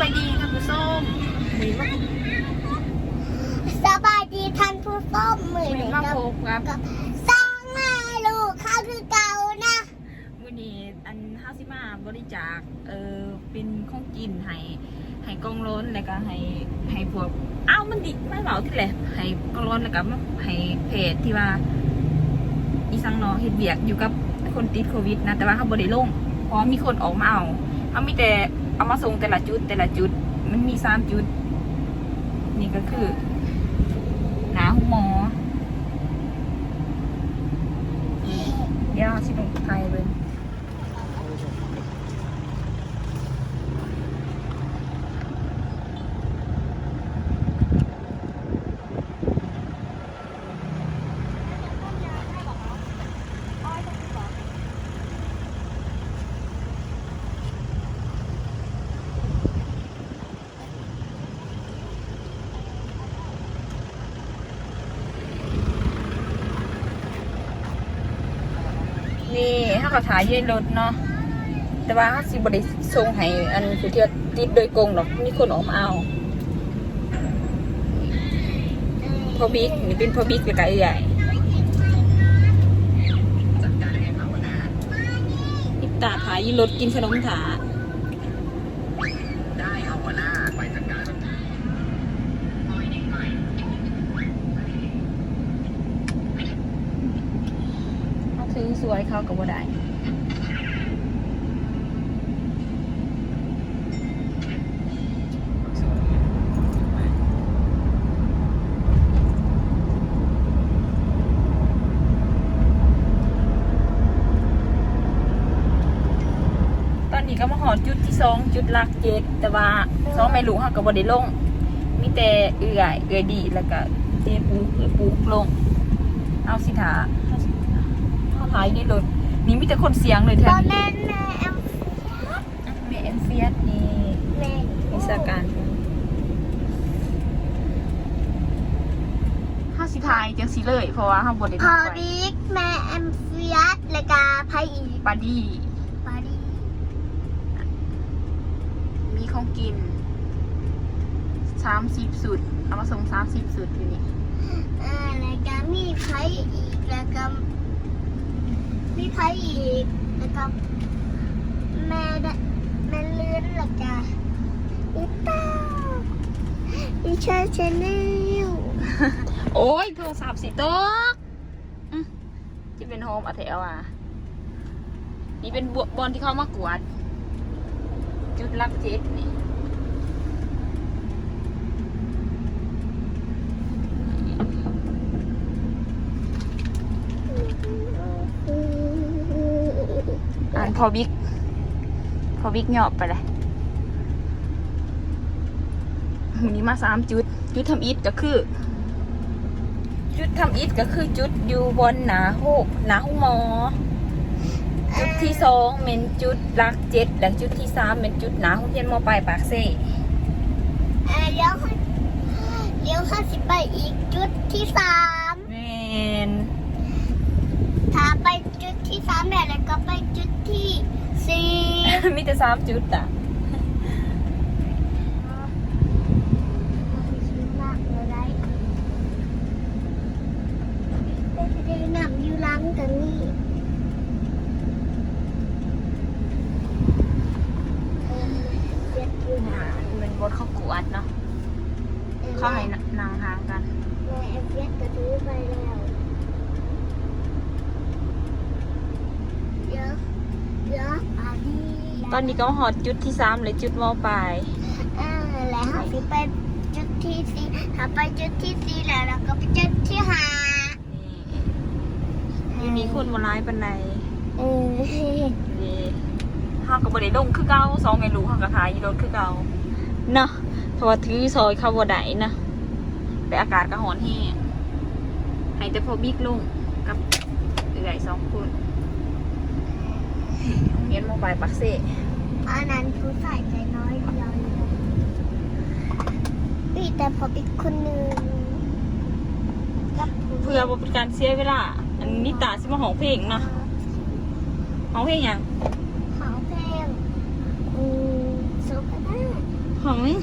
บายดีท่านผู้ชมมีมาสบายดีท่านผู้ชมมือมีนี้มากับพบครับกับสองแม่ลูกเขาคือเก่านะมื้อนี้อันห้าสิมาบริจาคเออเป็นของกินให้ให้กองล้นแล้วก็ให้ให้พวกอ้าวมันดิไม่เบาที่แหละให้กองล้นแล้วก็ให้เพจที่ว่า อีสังนอเฮ็ดเบียกอยู่กับคนติดโควิดนะแต่ว่าเขาบ่ได้ลงเพราะว่ามีคนออกมาเอาเขามีแต่ เอามาส่งแต่ละจุดแต่ละจุด มันมีสามจุด นี่ก็คือ หนาหูหมอเดี๋ยวสิลงไทยเลย นี่ถ้าก็ถ่ายยืนรถเนาะแต่ว่าเขาสิบริส่งให้อันคือที่ว่าติดโดยกงหรอกนี่คนออกมาเอาพอบิ๊กนี่เป็นพอบิ๊กกับไก่ใหญ่ติดตาถ่ายยืนรถกินขนมถา ได้เอาหัวหน้าไปจัดการ เขาซื้อ สวยเขากับว่าได้ตอนนี้ก็มาหอดจุดที่สองจุดหลักเจ็ดแต่ว่าสองไม่รู้เขากับบไดิลง มีแต่เอื่อยเอื่อยดีแล้วก็เจปูเอื่อยปูลง เอาสิถา เขาถ่ายในรถนี่มีแต่คนเสียงเลยแถตวอนนี้แม่แม่แอมแม่เอ็มเฟียสนี่แม่มีสการห้าสิถ่ายจังสิเลยเพราะว่าห้าบไดิพอทำไปบิ๊กแม่แอมเฟียสและกาไพอีกปาดีปาดีมีของกินสามสิบสุดเอามาส่งสามสิบสุดอยู่นี่ อ่าและกามีไพอีกและกา มีไพอีก และกาแม่แม่เลื่อนและกาอีเต้าอีชาชาแนลโอ้ยโทรศัพท์สิต๊ะอืมจะเป็นโฮมอัเทลอะ นี่เป็นบอลที่เขามากวด จุดลักเจ็ดนี่ อ่าน พอบิ๊กพอบิ๊กเหยอบไปเลยวันนี้มาสามจุด จุดทำอิฐก็คือ จุดทำอิฐก็คือจุดอยู่บนหนาหูหนาหูหมอ จุดที่สองเป็นจุดลักเจ็ดและจุดที่สามเป็นจุดหนาหูเทียนมอปลายปากเซ่อ่าเลี้ยวขึ้นเลี้ยวขึ้นสิไปอีกจุดที่สามแมนถ้า ไปจุดที่สามเนี่ยแล้วก็ไปจุดที่สี่มีแต่สามจุดอะได้นำอยู่หล้างกันนี่เออเจ็ดอยู่หา เป็นบทเขากวดเนาะเขาให้นางทางกัน แม่เอฟเอสก็ถือไปแล้วเดี๋ยวเดี๋ยวอันนี้ ตอนนี้ก็มาหอดจุดที่สามเลยจุดมอปลายอ่าแล้วเขาสิไปจุดที่สี่ถ้าไปจุดที่สี่แล้วเราก็ไปจุดที่ห้านี่มีคนมาไล่ปันไดเออนี่ห้ากับบไดลงคือเก่าสองไงรู้ห้ากระทายรถคือเก่าเนาะเพราะว่าถือซอยเข้าบ่ได้นะแต่อากาศก็หอนแห้งให้แต่พอบิ๊กลงกับเอื่อยสองคน เงียนโมบายปักเซ่อันนั้นผู้ใส่ใจน้อยเดียวเลยมีแต่พออีกคนหนึ่งกับผู้เพื่อบ่เป็นการเสียเวลา อันนี้ตาสิมาห้องเพลงเนาะห้องเพลงหยังเขาเพลงอืมสุขภาพฮของนี่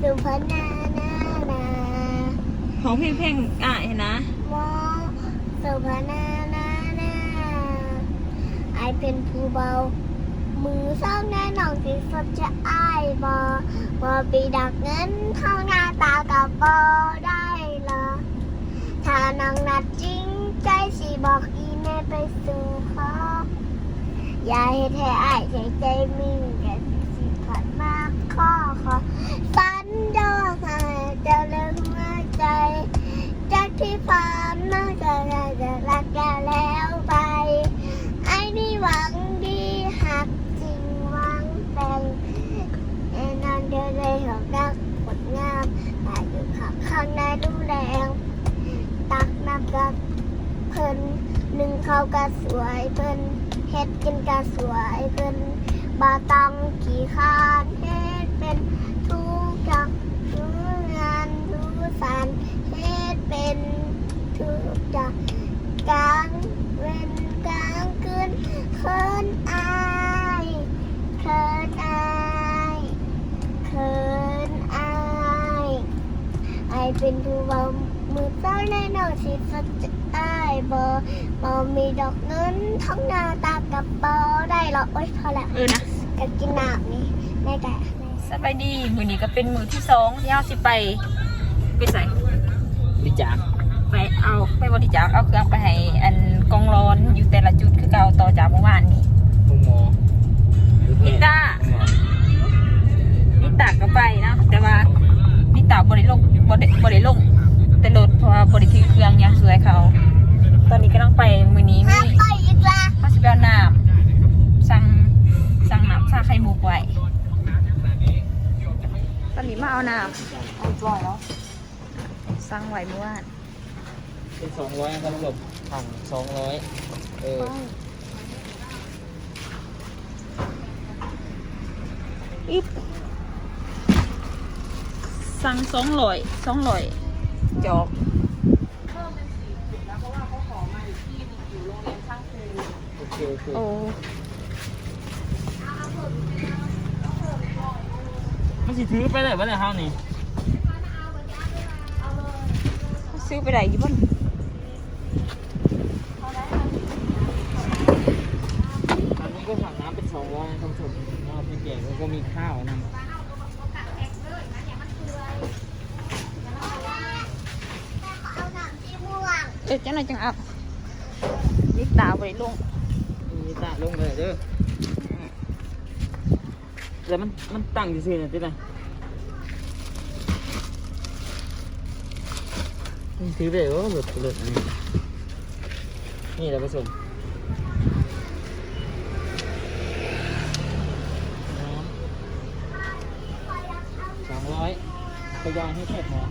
สุพนานานาของเพลงเพลงอะเห็นนะมอสุพนานานาไอเป็นผู้เบา มือเศร้าแน่นอนสิสดจะอายบอว่าปีดักเงินเท่าหน้าตากับบอได้ละถ้านางนัดจริงใจสิบอกอีแม่ไปสู่ขออย่าให้แท้อายใจใจมึงแกสิผ่านมากข้อขอสันดอกให้เจะเลิกหัวใจ จากที่ผ่านมาจะได้จะรักแกแล้วไป ไอ้นี่หวังดีหักจริงหวังแต่งแน่นอน เดินเลยหอกรักผลงามแต่อยู่ข้างข้างในดูแลงตักน้ำกับเพิ่นหนึ่งเขาก็สวยเพิ่นเฮ็ดกินก็สวยเพิ่นบาต้องขี่ขานเฮ็ดเป็นทุกอย่างทุกงานทุกสารเฮ็ดเป็นทุกอย่างกลางเว้นกลางคืนเคินอายเคินอายเคินอาย ไอ เป็นผู้เบามือเต้าแน่นอนสิสดจะอายบอบอมีดอกเงินท้องหน้าตากับปอได้หรอกโอ๊ยพอแล้วเออนะกักินน้ำนี่แม่แกะสบายดีมือนี้ก็เป็นมือที่สองที่เราสิไปไปใส่วิจารณ์ไปเอาไปบริจาคเอาเครื่องไปให้อันกองร้อนอยู่แต่ละจุดคือเก่าต่อจากเมื่อวานนี้คุณหมอหรือแพทย์นิต้าคุณหมอนิตาก็ไปเนาะแต่ว่านิตาบริลง บริบริลง แต่รถเพราะว่าบริถือเครื่องยังสวยเขา ตอนนี้ก็ต้องไปมือนี้ห้ามีไปอีกละข้าวสิบแปน้ำสั่งสั่งน้ำชาไข่มุกไว้ตอนนี้มาเอาน้ำเอาปล่อยแล้วสั่งไว้เมื่อวานเป็นสองร้อยครับผมถังสองร้อยเอออิบ สั่งสองร้อยสองร้อยจอกโอเคโอเคโอ้มันสิถือไปเลยปะเนี่ยเฮานี่ซื้อไปไหนยี่บ้านอันนี้ก็ถังน้ำเป็นสองร้อยท่านผู้ชมเอาไปแจกแล้วก็มีข้าวนำ เอาน้ำที่ม่วง เออจังไหนจังเอายิกตาไปลงมีตาลงเลยเด้อแต่มันมันตั้งอยู่ซื่อๆเนี่ยตินะมันถือไปเลยว่าหลุดหลุดอันนี้นี่แหละผู้ชมสองร้อยทยอยให้เสร็จหมอ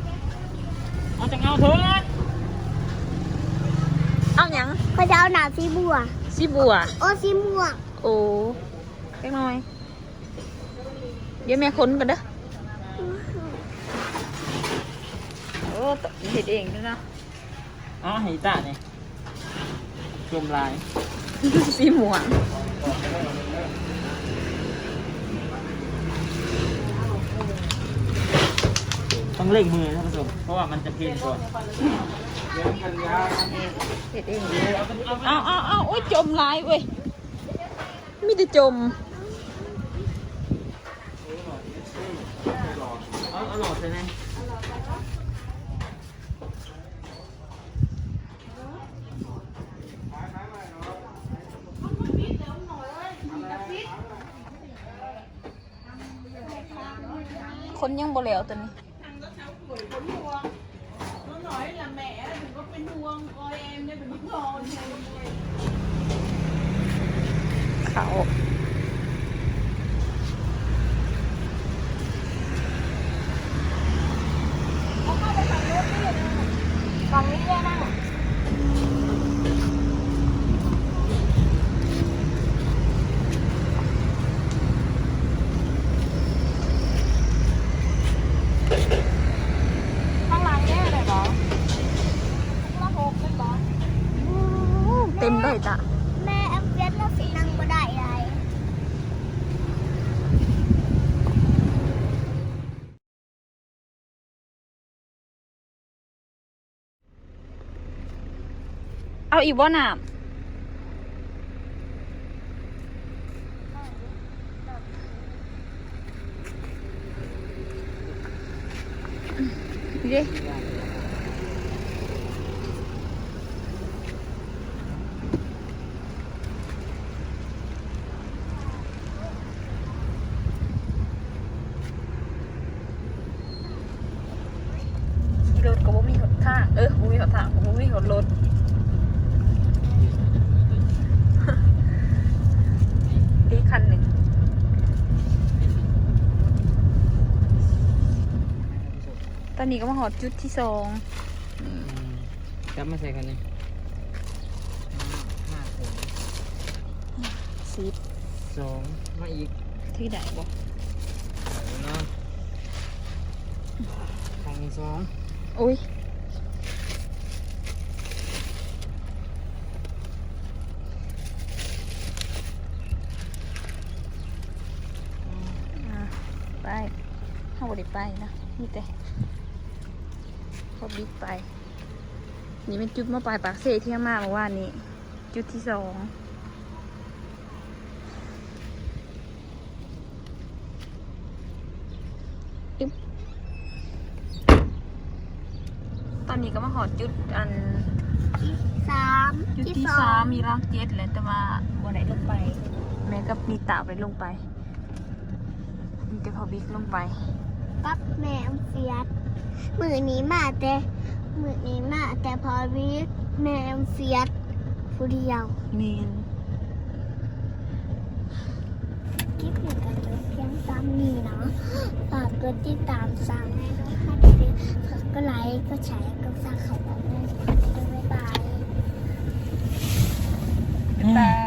เอาจังเอาเถอะ เอาหยังเขาจะเอาน้ำที่บัว สีบัว โอ้สีม่วงโอ้เล็กน้อย เดี๋ยวแม่ค้นกันเด้อโอ้ตเห็ดเองด้วยนะเอาให้ตาเนี่ยจมลาย สีม่วงต้องเล่งมือท่านผู้ชมเพราะว่ามันจะเพี้ยนก่อน เห็ดเองเอาเอาเอาโอ้ยจมลายเว้ยไมีแต่จมเอาหลอดเลยนะคนยังบ่แล้วตัวนี้ เขา ฝั่งนี้ด้วยนะ ข้างหลังแน่เลยเหรอเต็มเลยจ้ะ แม่แอมเวียนแล้วสีนังบ่ได้ไร เอาอีกบ่น้ำเย้ขี่รถก็บ่มีหนทาง เออบ่มีหนทางก็บ่มีหนรถ อีกคันหนึ่ง ตอนนี้ก็มาหอดจุดที่สองอืมจับมาใส่กันนี่ห้าถุงสิบสองมาอีกที่ไหนบ่เอาเนาะทางที่สองอุ้ยอะไปเข้าบริไปนะมีแต่พอ บิ๊กไป นี่เป็นจุดมาปลายปากเซที่มาเมื่อวานนี้ จุดที่สองตอนนี้ก็มาหอดจุดอันสามจุดที่ที่สอสามงมีร่างเจ็ดแหล้วแต่ว่าบ่ได้ลงไป แม่กับมีตาไปลงไป มีแต่พอบิ๊กลงไป กับแม่เฟียส มือนี้มาแต่มือนี้มาแต่พอวิแมนเฟียสผู้เดียวเมนคลิปหนึ่งกันเลยเพียงตามนี้เนาะฝากกดติดตามสั่งให้ด้วยค่ะฝากก็ไลค์ก็แชร์ก็สั่งขอบคุณด้วยบ๊ายบาย แต่